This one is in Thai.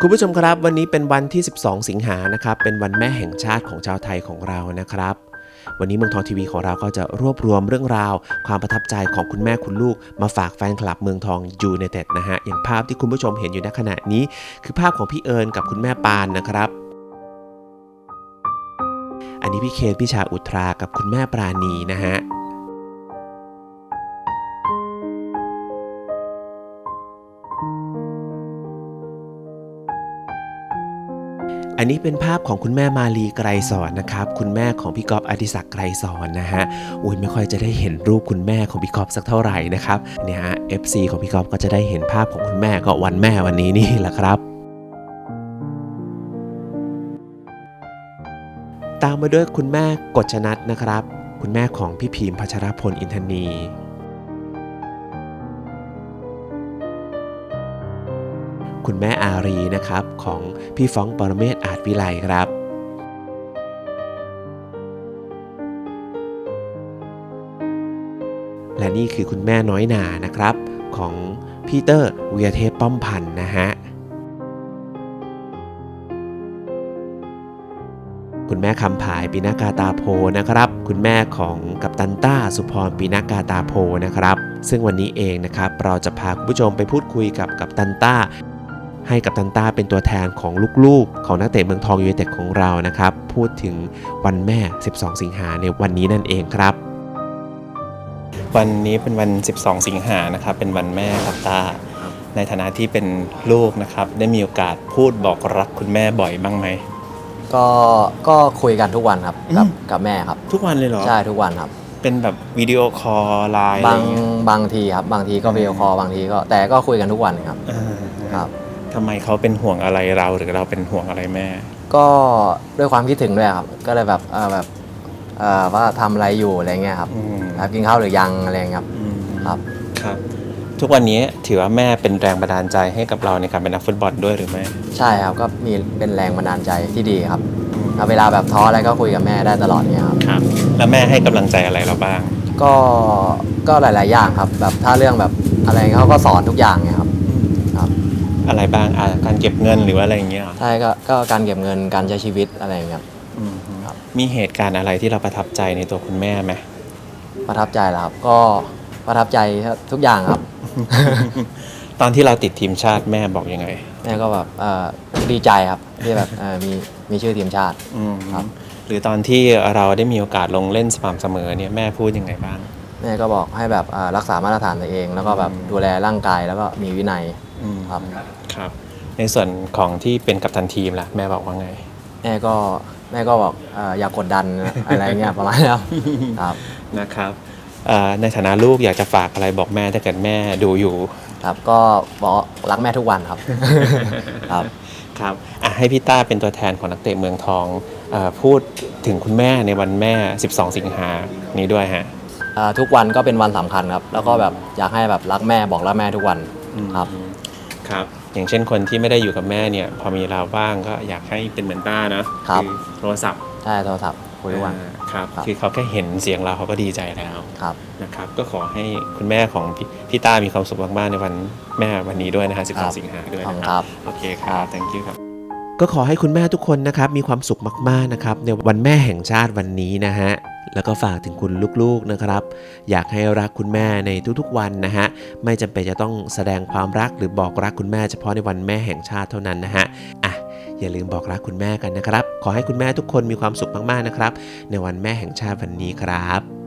คุณผู้ชมครับวันนี้เป็นวันที่ 12 สิงหานะครับเป็นวันแม่แห่งชาติของชาวไทยของเรานะครับ วันนี้เมืองทองทีวีของเราก็จะรวบรวมเรื่องราว ความประทับใจของคุณแม่คุณลูก มาฝากแฟนคลับเมืองทองยูไนเต็ดนะฮะอย่างภาพที่คุณผู้ชมเห็นอยู่ณขณะนี้ คือภาพของพี่เอิญกับคุณแม่ปานนะครับ อันนี้พี่เคนพี่ชาอุทรากับคุณแม่ปราณีนะฮะ อันนี้เป็นภาพของคุณแม่มาลีไกรสอนนะครับ คุณแม่ของพี่กอบอดิศักดิ์ไกรสอนนะฮะอุ้ยไม่ค่อยจะได้เห็นรูปคุณแม่ของพี่กอบสักเท่าไหร่นะครับเนี่ยฮะ FC ของพี่กอบก็จะได้เห็นภาพของคุณแม่ก็วันแม่วันนี้นี่แหละครับตามมาด้วยคุณแม่กฎชนัดนะครับ คุณแม่ของพี่พิมพ์พัชรพลอินทนี คุณแม่อารีนะครับ ของพี่ฟ้องปรเมศอาจวิไลครับและนี่คือคุณแม่น้อยหนานะครับ ของพีเตอร์เวียเทพป้อมพันธ์นะฮะ คุณแม่คำผายปีนากาตาโพนะครับ คุณแม่ของกัปตันต้าสุพรปีนากาตาโพนะครับ ซึ่งวันนี้เองนะครับ เราจะพาคุณผู้ชมไปพูดคุยกับกัปตันต้า ให้กัปตันต้าเป็นตัวแทนของลูกๆ ของนักเตะเมืองทองยูไนเต็ดของเรานะครับ พูดถึงวันแม่ 12 สิงหาในวันนี้นั่นเองครับ วันนี้เป็นวัน 12 สิงหานะครับ เป็นวันแม่ครับตา ในฐานะที่เป็นลูกนะครับ ได้มีโอกาสพูดบอกรักคุณแม่บ่อยบ้างไหมก็ก็คุยกันทุกวันครับกับอืมกับแม่ครับ ทุกวันเลยเหรอ ใช่ทุกวันครับ เป็นแบบวิดีโอคอลไลน์อะไรบางเงี้ยบางทีครับ บางทีก็วิดีโอคอลบางทีก็แต่ก็คุยกันทุกวันครับอ่าครับ ทำไมเขาเป็นห่วงอะไรเราหรือเราเป็นห่วงอะไรแม่ ก็ด้วยความคิดถึงด้วยครับ ก็เลยแบบเออแบบเออว่าทำอะไรอยู่อะไรเงี้ยครับอืมครับกินข้าวหรือยังอะไรเงี้ยครับอืมครับ ครับ ทุกวันนี้ถือว่าแม่เป็นแรงบันดาลใจให้กับเราในการเป็นนักฟุตบอลด้วยหรือไม่ใช่ครับก็มีเป็นแรงบันดาลใจที่ดีครับแล้วเวลาแบบท้ออะไรก็คุยกับแม่ได้ตลอดเนี่ยครับ ครับ แล้วแม่ให้กำลังใจอะไรเราบ้าง ก็ก็หลาย ๆ อย่างครับ แบบถ้าเรื่องแบบอะไรเขาก็สอนทุกอย่างเนี่ยครับครับ อะไรบ้างอ่าการเก็บเงินหรือว่าอะไรอย่างเงี้ยเหรอใช่ก็ก็การเก็บเงินการใช้ชีวิตอะไรอย่างเงี้ยครับ อืมครับ มีเหตุการณ์อะไรที่เราประทับใจในตัวคุณแม่ไหม ประทับใจแล้วครับ ก็ประทับใจทุกอย่างครับ ตอนที่เราติดทีมชาติแม่บอกยังไง แม่ก็แบบเอ่อดีใจครับที่แบบเอ่อมีมีชื่อทีมชาติ อืมครับ หรือตอนที่เราได้มีโอกาสลงเล่นสม่ำเสมอเนี่ยแม่พูดยังไงบ้าง แม่ก็บอกให้แบบเอ่อรักษามาตรฐานตัวเอง แล้วก็แบบอืมดูแลร่างกายแล้วก็มีวินัย อืมครับ ครับ ในส่วนของที่เป็นกัปตันทีมล่ะ แม่บอกว่าไง แม่ก็แม่ก็บอกเอ่ออย่ากกดดันนะอะไรเงี้ยประมาณนี้ครับครับ นะครับเอ่อในฐานะลูกอยากจะฝากอะไรบอกแม่ถ้าเกิดแม่ดูอยู่ ครับก็บอกรักแม่ทุกวันครับ ครับ ครับอะให้พี่ต้าเป็นตัวแทนของนักเตะเมืองทองเออพูดถึงคุณแม่ในวันแม่ 12 สิงหานี้ด้วยฮะเอ่อทุกวันก็เป็นวันสำคัญครับ แล้วก็แบบอยากให้แบบรักแม่บอกรักแม่ทุกวันครับ ครับ อย่างเช่นคนที่ไม่ได้อยู่กับแม่เนี่ย พอมีเราบ้างก็อยากให้เป็นเหมือนต้านะครับ อโทรศัพท์ใช่โทรศัพท์คุยทุกวัน อ่าครับ ครับ คือเขาแค่เห็นเสียงเราเขาก็ดีใจแล้วครับ นะครับ ก็ขอให้คุณแม่ของพี่พี่ต้ามีความสุขมากๆในวันแม่วันนี้ด้วยนะฮะครับ 12 สิงหาด้วยขอบคุณนะคครัรับบโอเคครับ thank you ครับ ก็ขอให้คุณแม่ทุกคนนะครับมีความสุขมากๆนะครับในวันแม่แห่งชาติวันนี้นะฮะ แล้วก็ฝากถึงคุณลูกๆนะครับ อยากให้รักคุณแม่ในทุกๆวันนะฮะไม่จำเป็นจะต้องแสดงความรักหรือบอกรักคุณแม่เฉพาะในวันแม่แห่งชาติเท่านั้นนะฮะอะอย่าลืมบอกรักคุณแม่กันนะครับ ขอให้คุณแม่ทุกคนมีความสุขมากๆนะครับ ในวันแม่แห่งชาติวันนี้ครับ